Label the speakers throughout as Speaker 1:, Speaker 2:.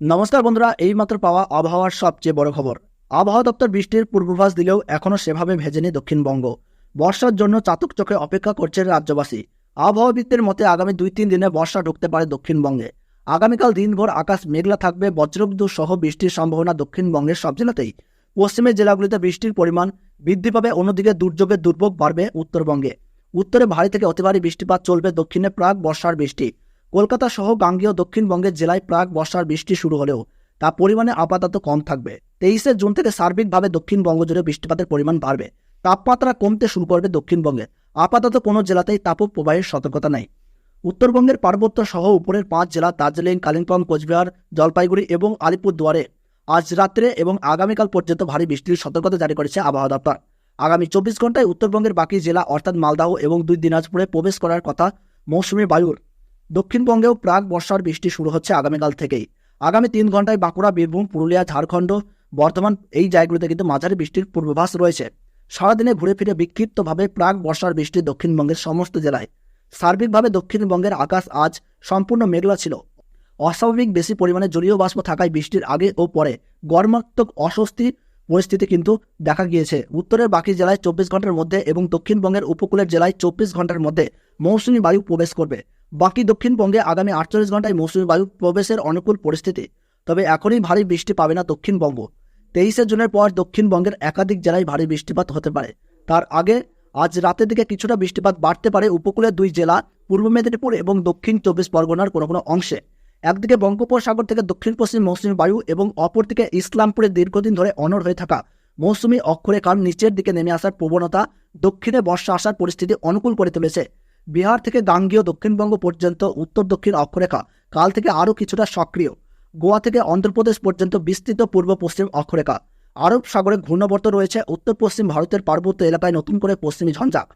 Speaker 1: নমস্কার বন্ধুরা, এইমাত্র পাওয়া আবহাওয়ার সবচেয়ে বড় খবর। আবহাওয়া দপ্তর বৃষ্টির পূর্বাভাস দিলেও এখনও সেভাবে ভেজেনি দক্ষিণবঙ্গ। বর্ষার জন্য চাতক চোখে অপেক্ষা করছে রাজ্যবাসী। আবহাওয়াবিদদের মতে আগামী দুই তিন দিনে বর্ষা ঢুকতে পারে দক্ষিণবঙ্গে। আগামীকাল দিনভর আকাশ মেঘলা থাকবে, বজ্রবিদ্যুৎ সহ বৃষ্টির সম্ভাবনা দক্ষিণবঙ্গের সব জেলাতেই। পশ্চিমের জেলাগুলিতে বৃষ্টির পরিমাণ বৃদ্ধি পাবে, অন্যদিকে দুর্যোগের দুর্ভোগ বাড়বে উত্তরবঙ্গে। উত্তরে ভারী থেকে অতি ভারী বৃষ্টিপাত চলবে, দক্ষিণে প্রাক বর্ষার বৃষ্টি। কলকাতা সহ গাঙ্গেয় দক্ষিণবঙ্গের জেলায় প্রাক বর্ষার বৃষ্টি শুরু হলেও তা পরিমাণে আপাতত কম থাকবে। তেইশে জুন থেকে সার্বিকভাবে দক্ষিণবঙ্গ জুড়ে বৃষ্টিপাতের পরিমাণ বাড়বে। তাপমাত্রা কমতে শুরু করবে দক্ষিণবঙ্গে। আপাতত কোনো জেলাতেই তাপ প্রবাহের সতর্কতা নেই। উত্তরবঙ্গের পার্বত্য সহ উপরের পাঁচ জেলা দার্জিলিং, কালিম্পং, কোচবিহার, জলপাইগুড়ি এবং আলিপুরদুয়ারে আজ রাত্রে এবং আগামীকাল পর্যন্ত ভারী বৃষ্টির সতর্কতা জারি করেছে আবহাওয়া দপ্তর। আগামী চব্বিশ ঘন্টায় উত্তরবঙ্গের বাকি জেলা, অর্থাৎ মালদাহ এবং দুই দিনাজপুরে প্রবেশ করার কথা মৌসুমী বায়ুর দক্ষিণবঙ্গেও প্রাক বর্ষার বৃষ্টি শুরু হচ্ছে আগামীকাল থেকেই। আগামী তিন ঘন্টায় বাঁকুড়া, বীরভূম, পুরুলিয়া, ঝাড়খণ্ড বর্ধমান এই জায়গাগুলোতে কিন্তু মাঝারি বৃষ্টির পূর্বাভাস রয়েছে। সারাদিনে ঘুরে ফিরে বিক্ষিপ্তভাবে প্রাক বর্ষার বৃষ্টি দক্ষিণবঙ্গের সমস্ত জেলায়। সার্বিকভাবে দক্ষিণবঙ্গের আকাশ আজ সম্পূর্ণ মেঘলা ছিল। অস্বাভাবিক বেশি পরিমাণে জলীয় বাষ্প থাকায় বৃষ্টির আগে ও পরে গরমাত্মক অস্বস্তি পরিস্থিতি কিন্তু দেখা গিয়েছে। উত্তরের বাকি জেলায় চব্বিশ ঘণ্টার মধ্যে এবং দক্ষিণবঙ্গের উপকূলের জেলায় চব্বিশ ঘণ্টার মধ্যে মৌসুমী বায়ু প্রবেশ করবে। বাকি দক্ষিণবঙ্গে আগামী আটচল্লিশ ঘন্টায় মৌসুমী বায়ু প্রবেশের অনুকূল পরিস্থিতি, তবে এখনই ভারী বৃষ্টি পাবে না দক্ষিণবঙ্গ তেইশে জুনের পর দক্ষিণবঙ্গের একাধিক জেলায় ভারী বৃষ্টিপাত হতে পারে। তার আগে আজ রাতের দিকে কিছুটা বৃষ্টিপাত বাড়তে পারে উপকূলের দুই জেলা, পূর্ব মেদিনীপুর এবং দক্ষিণ চব্বিশ পরগনার কোনো কোনো অংশে। একদিকে বঙ্গোপসাগর থেকে দক্ষিণ পশ্চিম মৌসুমী বায়ু এবং অপরদিকে ইসলামপুরে দীর্ঘদিন ধরে অনড় হয়ে থাকা মৌসুমী অক্ষরেখার নিচের দিকে নেমে আসার প্রবণতা দক্ষিণে বর্ষা আসার পরিস্থিতি অনুকূল করে তুলেছে। বিহার থেকে গাঙ্গীয় দক্ষিণবঙ্গ পর্যন্ত উত্তর দক্ষিণ অক্ষরেখা, কাল থেকে আরও কিছুটা সক্রিয়। গোয়া থেকে অন্ধ্রপ্রদেশ পর্যন্ত বিস্তৃত পূর্ব পশ্চিম অক্ষরেখা। আরব সাগরে ঘূর্ণবর্ত রয়েছে, উত্তর পশ্চিম ভারতের পার্বত্য এলাকায় নতুন করে পশ্চিমী ঝঞ্ঝাক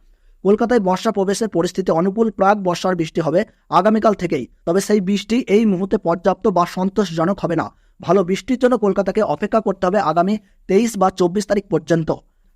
Speaker 1: কলকাতায় বর্ষা প্রবেশের পরিস্থিতি অনুকূল, প্রাক বর্ষার বৃষ্টি হবে আগামীকাল থেকেই, তবে সেই বৃষ্টি এই মুহূর্তে পর্যাপ্ত বা সন্তোষজনক হবে না। ভালো বৃষ্টির জন্য কলকাতাকে অপেক্ষা করতে হবে আগামী তেইশ বা চব্বিশ তারিখ পর্যন্ত।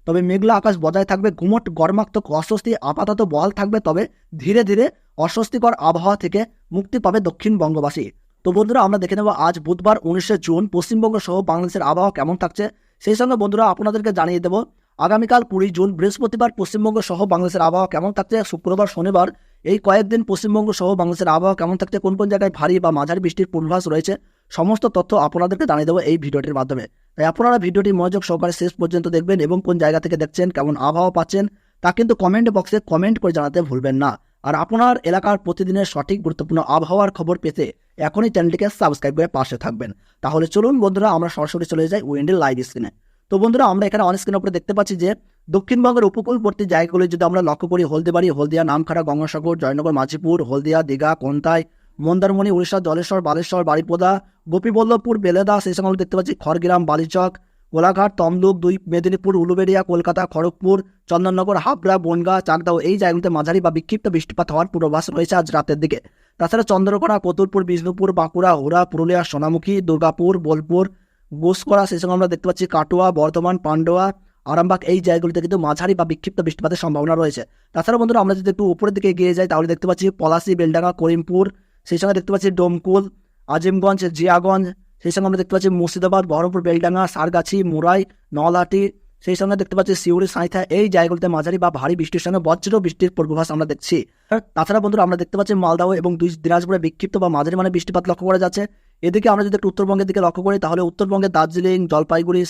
Speaker 1: তবে মেঘলা আকাশ বজায় থাকবে, গুমট, গরমাক্তক, অস্বস্তি, আপাতত বহাল থাকবে, তবে ধীরে ধীরে অস্বস্তিকর আবহাওয়া থেকে মুক্তি পাবে দক্ষিণবঙ্গবাসী তো বন্ধুরা, আমরা দেখে নেব আজ বুধবার উনিশে জুন পশ্চিমবঙ্গ সহ বাংলাদেশের আবহাওয়া কেমন থাকছে। সেই সঙ্গে বন্ধুরা, আপনাদেরকে জানিয়ে দেবো, আগামীকাল কুড়ি জুন বৃহস্পতিবার পশ্চিমবঙ্গ সহ বাংলাদেশের আবহাওয়া কেমন থাকছে? শুক্রবার, শনিবার, এই কয়েকদিন পশ্চিমবঙ্গ সহ বাংলাদেশের আবহাওয়া কেমন থাকছে? কোন কোন জায়গায় ভারী বা মাঝারি বৃষ্টির পূর্বাভাস রয়েছে? সমস্ত তথ্য আপনাদেরকে জানিয়ে দেবো এই ভিডিওটির মাধ্যমে। তাই আপনারা ভিডিওটি মনোযোগ সহকারে শেষ পর্যন্ত দেখবেন এবং কোন জায়গা থেকে দেখছেন, কেমন আবহাওয়া পাচ্ছেন, তা কিন্তু কমেন্ট বক্সে কমেন্ট করে জানাতে ভুলবেন না। আর আপনার এলাকার প্রতিদিনের সঠিক গুরুত্বপূর্ণ আবহাওয়ার খবর পেতে এখনই চ্যানেলটিকে সাবস্ক্রাইব করে পাশে থাকবেন। তাহলে চলুন বন্ধুরা, আমরা সরাসরি চলে যাই উইন্ডের লাইভ স্ক্রিনে তো বন্ধুরা, আমরা এখানে অন স্ক্রিনের উপরে দেখতে পাচ্ছি যে, দক্ষিণবঙ্গের উপকূলবর্তী জায়গাগুলি যদি আমরা লক্ষ্য করি, হলদিবাড়ি, হলদিয়া, নামখাড়া, গঙ্গাসাগর, জয়নগর, মাঝিপুর, হলদিয়া, দীঘা, কোন্তাই মন্দারমণি, উড়িষ্যা, জলেশ্বর, বালেশ্বর বাড়িপোদা গোপীবল্লভপুর, বেলেদা সেই আমরা দেখতে পাচ্ছি, খড়গ্রাম, বালিচক কোলাঘাট তমলুক, দুই মেদিনীপুর, উলুবেড়িয়া, কলকাতা, খড়গপুর, চন্দননগর, হাবড়া, বনগা চাকদাও এই জায়গাগুলোতে মাঝারি বা বিক্ষিপ্ত বৃষ্টিপাত হওয়ার পূর্বাভাস রয়েছে আজ রাতের দিকে। তাছাড়া চন্দ্রকোনা, কতুরপুর, বিষ্ণুপুর, বাঁকুড়া হুড়া পুরুলিয়া, সোনামুখী, দুর্গাপুর, বোলপুর গোসকরা সেই সঙ্গে আমরা দেখতে পাচ্ছি, কাটোয়া, বর্ধমান, পান্ডোয়া, আরামবাগ, এই জায়গাগুলিতে কিন্তু মাঝারি বা বিক্ষিপ্ত বৃষ্টিপাতের সম্ভাবনা রয়েছে। তাছাড়া বন্ধুরা, আমরা যদি একটু উপরের দিকে গিয়ে যাই, তাহলে দেখতে পাচ্ছি পলাশি, বেলডাঙ্গা, করিমপুর সেই সঙ্গে দেখতে পাচ্ছি ডোমকুল আজিমগঞ্জ জিয়াগঞ্জ সেই সঙ্গে আমরা দেখতে পাচ্ছি মুর্শিদাবাদ বহরমপুর বেলডাঙ্গা সারগাছি মুরাই নলহাটি সেই সঙ্গে দেখতে পাচ্ছি সিউড়ি সাঁইথা এই জায়গাগুলিতে মাঝারি বা ভারী বৃষ্টির সঙ্গে বজ্র বৃষ্টির পূর্বাভাস আমরা দেখছি। তাছাড়া বন্ধুরা আমরা দেখতে পাচ্ছি মালদাহ এবং দুই দিনাজপুরে বিক্ষিপ্ত বা মাঝারি মানে বৃষ্টিপাত লক্ষ্য করা যাচ্ছে। এদিকে আমরা যদি একটু উত্তরবঙ্গের দিকে লক্ষ্য করি তাহলে উত্তরবঙ্গে দার্জিলিং জলপাইগুড়ি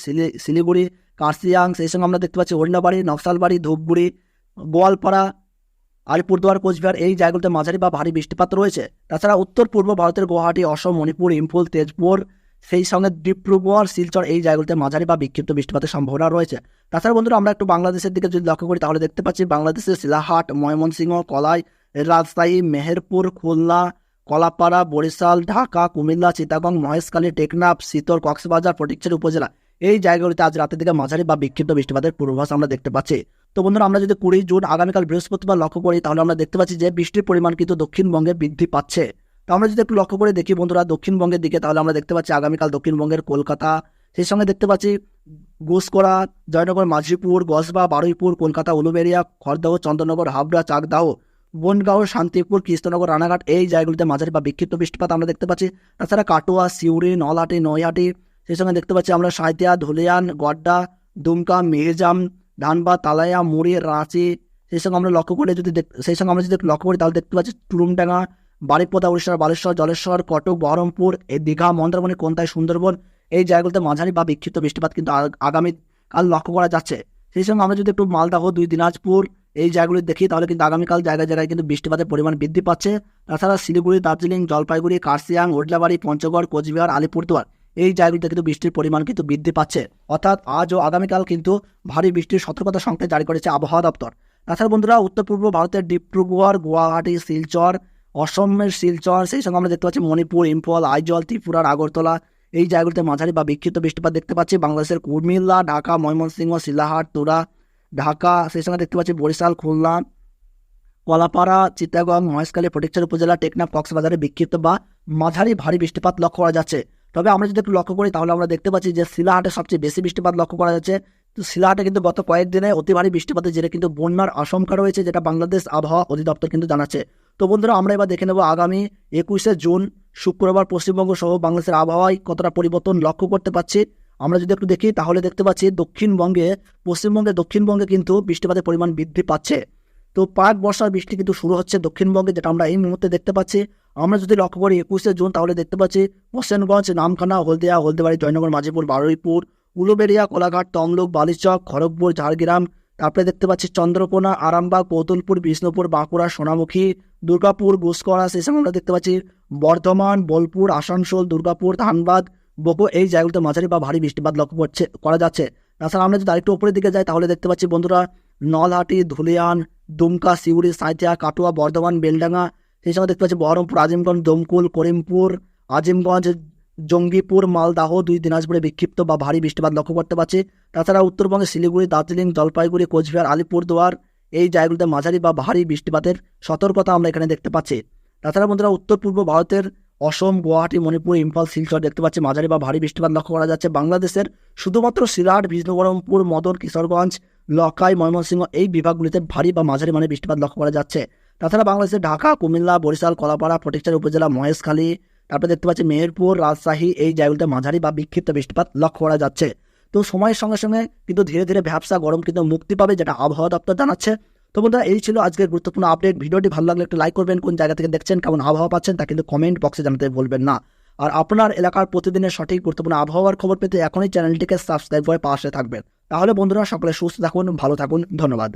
Speaker 1: শিলিগুড়ি কার্সিয়াং সেই সঙ্গে আমরা দেখতে পাচ্ছি হরিণাবাড়ি নকশালবাড়ি ধূপগুড়ি গোয়ালপাড়া আলিপুরদুয়ার, কোচবিহার এই জায়গাগুলোতে মাঝারি বা ভারী বৃষ্টিপাত রয়েছে। তাছাড়া উত্তর, পূর্ব ভারতের গুয়াহাটি, অসম, মণিপুর, ইম্ফল, তেজপুর, সেই সঙ্গে ডিব্রুগড়, শিলচর এই জায়গাগুলোতে মাঝারি বা বিক্ষিপ্ত বৃষ্টিপাতের সম্ভাবনা রয়েছে। তাছাড়া বন্ধুরা, আমরা একটু বাংলাদেশের দিকে যদি লক্ষ্য করি, তাহলে দেখতে পাচ্ছি বাংলাদেশের শিলাহাট, ময়মনসিংহ, কলাই, রাজশাহী, মেহেরপুর, খুলনা, কলাপাড়া, বরিশাল, ঢাকা, কুমিল্লা চিতাগং মহেশখালী, টেকনাফ শীতল কক্সবাজার, ফটিকছড়ি উপজেলা এই জায়গাগুলিতে আজ রাতের দিকে মাঝারি বা বিক্ষিপ্ত বৃষ্টিপাতের পূর্বাভাস আমরা দেখতে পাচ্ছি। তো বন্ধুরা, আমরা যদি কুড়ি জুন আগামীকাল বৃহস্পতিবার লক্ষ্য করি, তাহলে আমরা দেখতে পাচ্ছি যে বৃষ্টির পরিমাণ কিন্তু দক্ষিণবঙ্গে বৃদ্ধি পাচ্ছে। তো আমরা যদি একটু লক্ষ্য করে দেখি বন্ধুরা, দক্ষিণবঙ্গের দিকে, তাহলে আমরা দেখতে পাচ্ছি আগামীকাল দক্ষিণবঙ্গের কলকাতা, সেই সঙ্গে দেখতে পাচ্ছি গোসকরা জয়নগর, মাঝিপুর গসবা বারুইপুর, কলকাতা, উলুবেড়িয়া, খড়দহ, চন্দ্রনগর, হাবড়া, চাকদাহ, বনগাঁও, শান্তিপুর, কৃষ্ণনগর, রানাঘাট, এই জায়গাগুলিতে মাঝারি বা বিক্ষিপ্ত বৃষ্টিপাত আমরা দেখতে পাচ্ছি। তাছাড়া কাটোয়া, সিউড়ি, নলহাটি, নৈহাটি, সেই সঙ্গে দেখতে পাচ্ছি আমরা সাঁইতিয়া ধুলিয়ান, গড্ডা, দুমকা, মেহেজাম ধানবাদ তালাইয়া মুড়ি রাঁচি, সেই সঙ্গে আমরা লক্ষ্য করে যদি সেই সঙ্গে আমরা যদি লক্ষ্য করি, তাহলে দেখতে পাচ্ছি টুরুমডাঙ্গা বারিপদা উড়িষ্যার বালেশ্বর, জলেশ্বর, কটক, বহরমপুর, এই দীঘা, মন্দারমণি কোনতায় সুন্দরবন, এই জায়গাগুলোতে মাঝারি বা বিক্ষিপ্ত বৃষ্টিপাত কিন্তু আগ- আগামী কাল লক্ষ্য করা যাচ্ছে। সেই সঙ্গে আমরা যদি একটু মালদাহ দুই দিনাজপুর, এই জায়গাগুলি দেখি, তাহলে কিন্তু আগামীকাল জায়গায় জায়গায় কিন্তু বৃষ্টিপাতের পরিমাণ বৃদ্ধি পাচ্ছে। তাছাড়া শিলিগুড়ি, দার্জিলিং, জলপাইগুড়ি কার্সিয়াং ওডলাবাড়ি, পঞ্চগড়, কোচবিহার, আলিপুরদুয়ার এই জায়গাগুলিতে কিন্তু বৃষ্টির পরিমাণ কিন্তু বৃদ্ধি পাচ্ছে। অর্থাৎ আজ ও আগামীকাল কিন্তু ভারী বৃষ্টির সতর্কতা সংকেত জারি করেছে আবহাওয়া দপ্তর। তাছাড়া বন্ধুরা, উত্তর পূর্ব ভারতের ডিব্রুগড়, গুয়াহাটি, শিলচর, অসমের শিলচর, সেই সঙ্গে আমরা দেখতে পাচ্ছি মণিপুর, ইম্ফল, আইজল ত্রিপুরার আগরতলা, এই জায়গাগুলিতে মাঝারি বা বিক্ষিপ্ত বৃষ্টিপাত দেখতে পাচ্ছি। বাংলাদেশের কুমিল্লা, ঢাকা, ময়মনসিংহ, শিলাহাট, তুরা, ঢাকা, সেই সঙ্গে দেখতে পাচ্ছি বরিশাল, খুলনা, কলাপাড়া চিত্তাগং মহেশখালী, ফটিকছড়ি উপজেলা, টেকনাফ, কক্সবাজারে বিক্ষিপ্ত বা মাঝারি ভারী বৃষ্টিপাত লক্ষ্য করা যাচ্ছে। তবে আমরা যদি একটু লক্ষ্য করি, তাহলে আমরা দেখতে পাচ্ছি যে শিলাহাটে সবচেয়ে বেশি বৃষ্টিপাত লক্ষ্য করা যাচ্ছে। তো শিলাহাটে কিন্তু গত কয়েকদিনে অতি ভারী বৃষ্টিপাতের জেরে কিন্তু বন্যার আশঙ্কা রয়েছে, যেটা বাংলাদেশ আবহাওয়া অধিদপ্তর কিন্তু জানাচ্ছে। তো বন্ধুরা, আমরা এবার দেখে নেব আগামী একুশে জুন, শুক্রবার পশ্চিমবঙ্গ সহ বাংলাদেশের আবহাওয়ায় কতটা পরিবর্তন লক্ষ্য করতে পারছি। আমরা যদি একটু দেখি, তাহলে দেখতে পাচ্ছি দক্ষিণবঙ্গে, পশ্চিমবঙ্গে, দক্ষিণবঙ্গে কিন্তু বৃষ্টিপাতের পরিমাণ বৃদ্ধি পাচ্ছে। তো পাক বর্ষার বৃষ্টি কিন্তু শুরু হচ্ছে দক্ষিণবঙ্গে, যেটা আমরা এই মুহূর্তে দেখতে পাচ্ছি। আমরা যদি লক্ষ্য করি একুশে জুন, তাহলে দেখতে পাচ্ছি হোসেনগঞ্জ, নামখানা, হলদিয়া, হলদিবাড়ি, জয়নগর মাঝিপুর বারুইপুর, উলুবেড়িয়া, কোলাঘাট, তমলুক, বালিচক, খড়গপুর, ঝাড়গ্রাম, তারপরে দেখতে পাচ্ছি চন্দ্রকোনা, আরামবাগ কৌতুলপুর বিষ্ণুপুর, বাঁকুড়া, সোনামুখী, দুর্গাপুর গুসকরা সেই সঙ্গে আমরা দেখতে পাচ্ছি। বর্ধমান, বোলপুর, আসানসোল, দুর্গাপুর, ধানবাদ, বকো, এই জায়গাগুলোতে মাঝারি বা ভারী বৃষ্টিপাত লক্ষ্য করছে, করা যাচ্ছে। তাছাড়া আমরা যদি আরেকটু উপরের দিকে যাই, তাহলে দেখতে পাচ্ছি বন্ধুরা, নলহাটি, ধুলিয়ান, দুমকা, সিউড়ি, সাঁইথিয়া, কাটুয়া, বর্ধমান, বেলডাঙ্গা সেই সঙ্গে দেখতে পাচ্ছি বহরমপুর, আজিমগঞ্জ, দমকুল, করিমপুর, আজিমগঞ্জ, জঙ্গিপুর, মালদাহ, দুই দিনাজপুরে বিক্ষিপ্ত বা ভারী বৃষ্টিপাত লক্ষ্য করতে পারছি তাছাড়া উত্তরবঙ্গে শিলিগুড়ি, দার্জিলিং, জলপাইগুড়ি, কোচবিহার, আলিপুরদুয়ার এই জায়গাগুলোতে মাঝারি বা ভারী বৃষ্টিপাতের সতর্কতা আমরা এখানে দেখতে পাচ্ছি। তাছাড়া বন্ধুরা, উত্তর পূর্ব ভারতের অসম, গুয়াহাটি, মণিপুর, ইম্ফল, শিলচর দেখতে পাচ্ছি মাঝারি বা ভারী বৃষ্টিপাত লক্ষ্য করা যাচ্ছে। বাংলাদেশের শুধুমাত্র সিরাট, বিষ্ণুবরমপুর, মদন, কিশোরগঞ্জ, লকাই, ময়মনসিংহ এই বিভাগগুলিতে ভারী বা মাঝারি মানে বৃষ্টিপাত লক্ষ্য করা যাচ্ছে। তাছাড়া বাংলাদেশের ঢাকা, কুমিল্লা, বরিশাল, কলাপাড়া ফটিকচার উপজেলা, মহেশখালী, তারপরে দেখতে পাচ্ছি মেহেরপুর, রাজশাহী, এই জায়গাগুলিতে মাঝারি বা বিক্ষিপ্ত বৃষ্টিপাত লক্ষ্য করা যাচ্ছে। তো সময়ের সঙ্গে সঙ্গে কিন্তু ধীরে ধীরে ভ্যাবসা গরম কিন্তু মুক্তি পাবে যেটা আবহাওয়া দপ্তর জানাচ্ছে। তো বন্ধুরা, এই ছিল আজকের গুরুত্বপূর্ণ আপডেট। ভিডিওটি ভালো লাগলে একটু লাইক করবেন, কোন জায়গা থেকে দেখছেন, কেমন আবহাওয়া পাচ্ছেন তা কিন্তু কমেন্ট বক্সে জানাতে বলবেন না। আর আপনার এলাকার প্রতিদিনের সঠিক গুরুত্বপূর্ণ আবহাওয়ার খবর পেতে এখনই চ্যানেলটিকে সাবস্ক্রাইব করে পাশে থাকবেন। তাহলে বন্ধুরা, সকলে সুস্থ থাকুন, ভালো থাকুন, ধন্যবাদ।